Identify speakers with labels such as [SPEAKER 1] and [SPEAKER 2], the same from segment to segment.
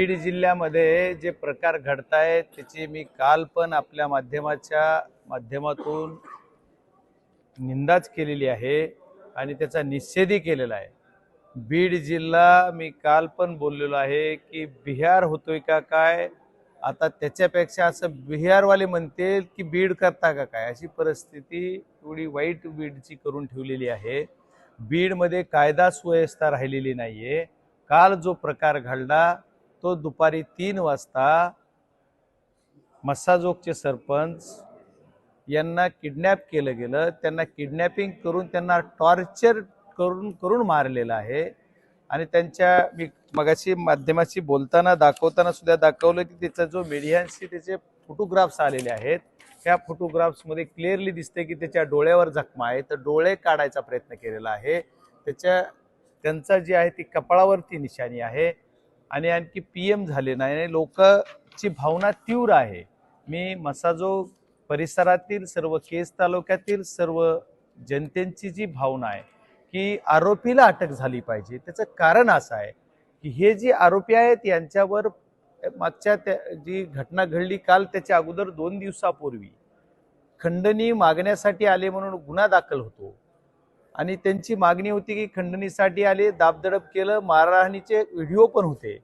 [SPEAKER 1] बीड जिल्ह्यामध्ये जे प्रकार घडतायत त्याची मी काल पण आपल्या माध्यमाच्या माध्यमातून निंदाच केलेली आहे आणि त्याचा निषेधही केलेला आहे. बीड जिल्हा मी काल पण बोललेलो आहे की बिहार होतोय का काय? आता त्याच्यापेक्षा असं बिहारवाले म्हणतील की बीड करता का काय? अशी परिस्थिती एवढी वाईट बीडची करून ठेवलेली आहे. बीडमध्ये कायदा सुव्यवस्था राहिलेली नाही आहे काल जो प्रकार घडला तो दुपारी तीन वाजता मस्साजोगचे सरपंच यांना किडनॅप केलं गेलं. त्यांना किडनॅपिंग करून त्यांना टॉर्चर करून करून मारलेलं आहे. आणि त्यांच्या मी मगाशी माध्यमाशी बोलताना दाखवताना सुद्धा दाखवलं की त्याचा जो मीडियांशी त्याचे फोटोग्राफ्स आलेले आहेत त्या फोटोग्राफ्समध्ये क्लिअरली दिसते की त्याच्या डोळ्यावर जखमा आहे. तर डोळे काढायचा प्रयत्न केलेला आहे. त्याच्या त्यांचा जी आहे ती कपाळावरती निशाणी आहे. आणि आणखी पी एम झाले नाही. आणि लोकांची भावना तीव्र आहे. मी मसाजो परिसरातील सर्व केस तालुक्यातील सर्व जनतेची जी भावना आहे की आरोपीला अटक झाली पाहिजे. त्याचं कारण असं आहे की हे जे आरोपी आहेत यांच्यावर मागच्या त्या जी घटना घडली काल त्याच्या अगोदर दोन दिवसापूर्वी खंडणी मागण्यासाठी आले म्हणून गुन्हा दाखल होतो. आणि त्यांची मागणी होती की खंडणीसाठी आले दाबदडप केलं मारहाणीचे व्हिडिओ पण होते.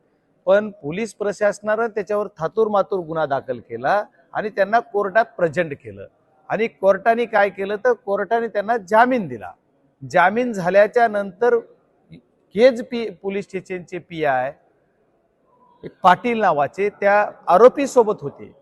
[SPEAKER 1] पण पोलीस प्रशासनानं त्याच्यावर थातूर मातूर गुन्हा दाखल केला आणि त्यांना कोर्टात प्रेझेंट केलं. आणि कोर्टाने काय केलं तर कोर्टाने त्यांना जामीन दिला. जामीन झाल्याच्यानंतर केज पी पोलीस स्टेशनचे पी आय एक पाटील नावाचे त्या आरोपी सोबत होते.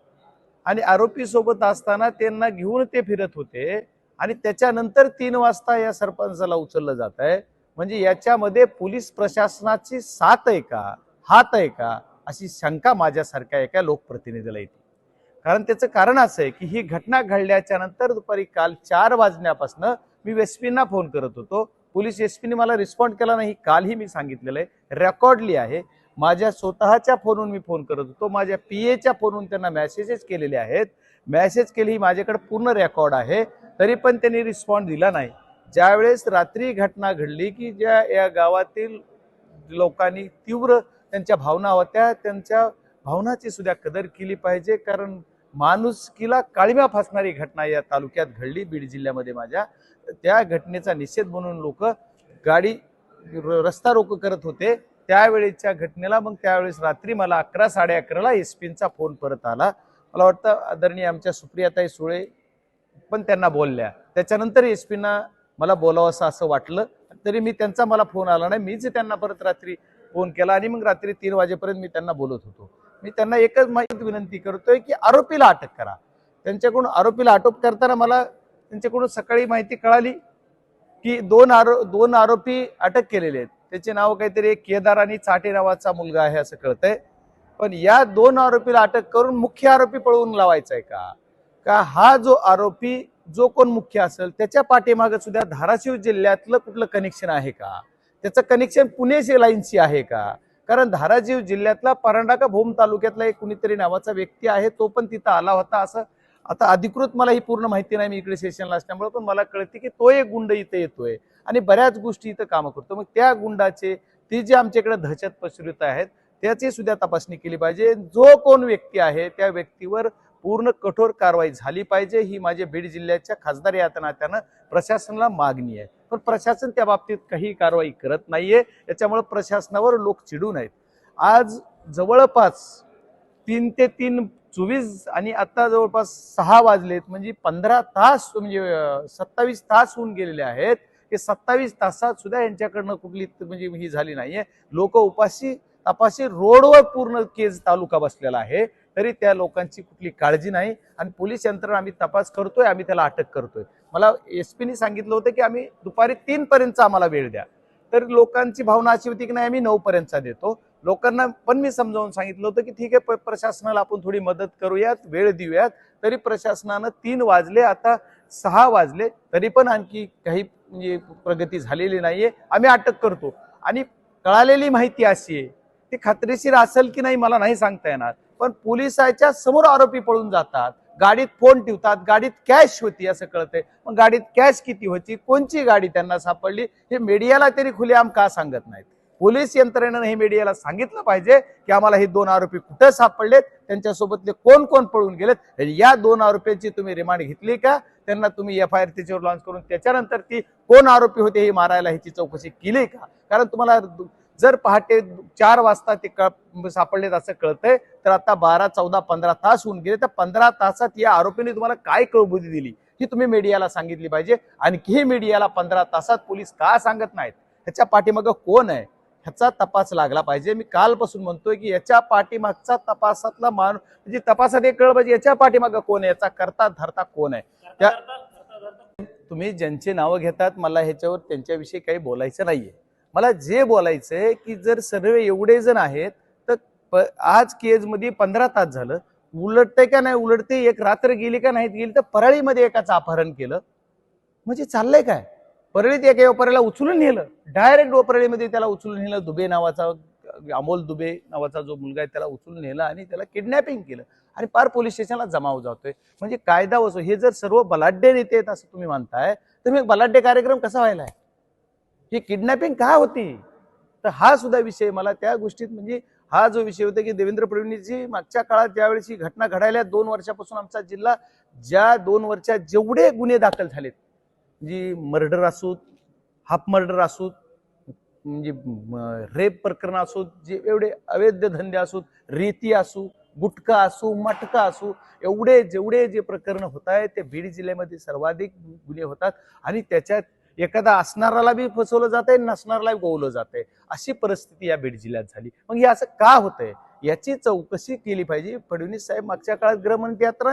[SPEAKER 1] आणि आरोपी सोबत असताना त्यांना घेऊन ते फिरत होते. आणि त्याच्यानंतर तीन वाजता या सरपंचाला उचललं जात आहे म्हणजे याच्यामध्ये पोलीस प्रशासनाची साथ आहे का हात आहे का अशी शंका माझ्यासारख्या एका लोकप्रतिनिधीला येते. कारण त्याचं कारण असं आहे की ही घटना घडल्याच्या नंतर दुपारी काल चार वाजण्यापासून मी एसपींना फोन करत होतो. पोलीस एसपीने मला रिस्पॉन्ड केला नाही कालही मी सांगितलेलं आहे. रेकॉर्डली आहे. माझ्या स्वतःच्या फोनवरून मी फोन करत होतो. माझ्या पी एच्या फोनवरून त्यांना मॅसेजेस केलेले आहेत. मॅसेज केली ही माझ्याकडे पूर्ण रेकॉर्ड आहे. तरी पण त्यांनी रिस्पॉन्ड दिला नाही. ज्यावेळेस रात्री घटना घडली की ज्या या गावातील लोकांनी तीव्र त्यांच्या भावना होत्या त्यांच्या भावनाची सुद्धा कदर केली पाहिजे. कारण माणुसकीला काळीमा फासणारी घटना या तालुक्यात घडली बीड जिल्ह्यामध्ये माझ्या. त्या घटनेचा निषेध म्हणून लोक गाडी रस्ता रोको करत होते. त्यावेळेच्या घटनेला मग त्यावेळेस रात्री मला अकरा साडे अकराला एस पींचा फोन परत आला. मला वाटतं आदरणीय आमच्या सुप्रियाताई सुळे पण त्यांना बोलल्या. त्याच्यानंतर एस पीना मला बोलावंसं असं वाटलं. तरी मी त्यांचा मला फोन आला नाही. मीच त्यांना परत रात्री फोन केला आणि मग रात्री तीन वाजेपर्यंत मी त्यांना बोलत होतो. मी त्यांना एकच माहिती विनंती करतोय की आरोपीला अटक करा. त्यांच्याकडून आरोपीला अटक करताना मला त्यांच्याकडून सकाळी माहिती कळाली की दोन आरो दोन आरोपी अटक केलेले आहेत. त्याचे नाव काहीतरी एक केदार आणि चाटे नावाचा मुलगा आहे असं कळतंय. पण या दोन आरोपीला अटक करून मुख्य आरोपी पळवून लावायचा आहे का? का हा जो आरोपी जो कोण मुख्य असेल त्याच्या पाठीमागे सुद्धा धाराशिव जिल्ह्यातलं कुठलं कनेक्शन आहे का? त्याचं कनेक्शन पुणे लाईनशी आहे का? कारण धाराशिव जिल्ह्यातला परांडा का भूम तालुक्यातला एक कुणीतरी नावाचा व्यक्ती आहे तो पण तिथं आला होता. असं आता अधिकृत मला ही पूर्ण माहिती नाही मी इकडे सेशनला असल्यामुळे पण मला कळते की तो एक गुंड इथं येतोय आणि बऱ्याच गोष्टी इथं कामं करतो. मग त्या गुंडाचे ती जे आमच्याकडे दहशत पसरवित आहेत त्याची सुद्धा तपासणी केली पाहिजे. जो कोण व्यक्ती आहे त्या व्यक्तीवर पूर्ण कठोर कारवाई झाली पाहिजे. ही माझ्या बीड जिल्ह्याच्या खासदार या नात्यानं प्रशासनाला मागणी आहे. पण प्रशासन त्या बाबतीत काही कारवाई करत नाहीये. याच्यामुळे प्रशासनावर लोक चिडून आहेत. आज जवळपास तीन ते तीन चोवीस आणि आता जवळपास सहा वाजलेत. म्हणजे पंधरा तास म्हणजे सत्तावीस तास होऊन गेलेले आहेत. हे सत्तावीस तासात सुद्धा यांच्याकडनं कुठली म्हणजे ही झाली नाहीये. लोक उपाशी तपाशी रोडवर पूर्ण केज तालुका बसलेला आहे. तरी त्या लोकांची कुठली काळजी नाही आणि पोलीस यंत्रणा आम्ही तपास करतोय आम्ही त्याला अटक करतोय. मला एस पीने सांगितलं होतं की आम्ही दुपारी तीनपर्यंतचा आम्हाला वेळ द्या. तर लोकांची भावना अशी होती की नाही आम्ही नऊपर्यंतचा देतो. लोकांना पण मी समजावून सांगितलं होतं की ठीक आहे प- प्रशासनाला आपण थोडी मदत करूयात वेळ देऊयात. तरी प्रशासनानं तीन वाजले आता सहा वाजले तरी पण आणखी काही म्हणजे प्रगती झालेली नाहीये. आम्ही अटक करतो. आणि कळालेली माहिती अशी आहे ती खात्रीशीर असेल की नाही मला नाही सांगता येणार. पण पोलिसाच्या समोर आरोपी पळून जातात. गाडीत फोन ठेवतात. गाडीत कॅश होती असं कळतंय. मग गाडीत कॅश किती होती? कोणची गाडी त्यांना सापडली? हे मीडियाला तरी खुलेआम का सांगत नाहीत? पोलीस यंत्रणेनं हे मीडियाला सांगितलं पाहिजे की आम्हाला हे दोन आरोपी कुठं सापडलेत? त्यांच्यासोबतले कोण कोण पळून गेलेत? या दोन आरोपींची तुम्ही रिमांड घेतली का? त्यांना तुम्ही एफ आय आर त्याच्यावर लॉन्च करून त्याच्यानंतर ती कोण आरोपी होते हे मारायला ह्याची चौकशी केली का? कारण तुम्हाला जर पहाटे चार वाजता ते कळ सापडलेत असं कळतंय तर आता बारा चौदा पंधरा तास होऊन गेले. तर पंधरा तासात या आरोपीने तुम्हाला काय कळबुद्धी दिली? ही तुम्ही मीडियाला सांगितली पाहिजे. आणखी मीडियाला पंधरा तासात पोलीस का सांगत नाहीत? ह्याच्या पाठीमागं कोण आहे? ह्याचा तपास लागला पाहिजे. मी कालपासून म्हणतोय की याच्या पाठीमागचा तपासातला मान म्हणजे तपासात एक कळ पाहिजे याच्या पाठीमागं कोण आहे? याचा करता धरता कोण आहे? त्या तुम्ही ज्यांची नावं घेतात मला ह्याच्यावर त्यांच्याविषयी काही बोलायचं नाहीये. मला जे बोलायचंय की जर सर्व एवढे जण आहेत तर प- आज केजमध्ये पंधरा तास झालं. उलटते का नाही उलटते एक रात्र गेली का नाहीत गेली तर परळीमध्ये एकाचं अपहरण केलं. म्हणजे चाललंय काय? परळीत एका व्यापाऱ्याला उचलून नेलं. डायरेक्ट परळीमध्ये त्याला उचलून नेलं. दुबे नावाचा अमोल दुबे नावाचा जो मुलगा आहे त्याला उचलून नेला आणि त्याला किडनॅपिंग केलं. आणि पार पोलीस स्टेशनला जमाव जातोय. म्हणजे कायदा वसो हे जर सर्व बलाढ्य नेते आहेत असं तुम्ही मानताय तर मग बलाढ्य कार्यक्रम कसा व्हायला आहे ही किडनॅपिंग का होती? तर हा सुद्धा विषय मला त्या गोष्टीत म्हणजे हा जो विषय होता की देवेंद्र फडणवीसजी मागच्या काळात ज्यावेळेस ही घटना घडायला दोन वर्षापासून आमचा जिल्हा ज्या दोन वर्षात जेवढे गुन्हे दाखल झालेत जी मर्डर असोत हाफ मर्डर असोत म्हणजे रेप प्रकरण असोत जे एवढे अवैध धंदे असोत रेती असू गुटखा असू मटका असू एवढे जेवढे जे प्रकरण होत आहेत ते बीड जिल्ह्यामध्ये सर्वाधिक गुन्हे होतात. आणि त्याच्यात एखादा असणाराला बी फसवलं जात आहे नसणाराला गोवलं जाते अशी परिस्थिती या बीड जिल्ह्यात झाली. मग हे असं का होतंय? याची चौकशी केली पाहिजे. फडणवीस साहेब मागच्या काळात गृहमंत्री यात्रा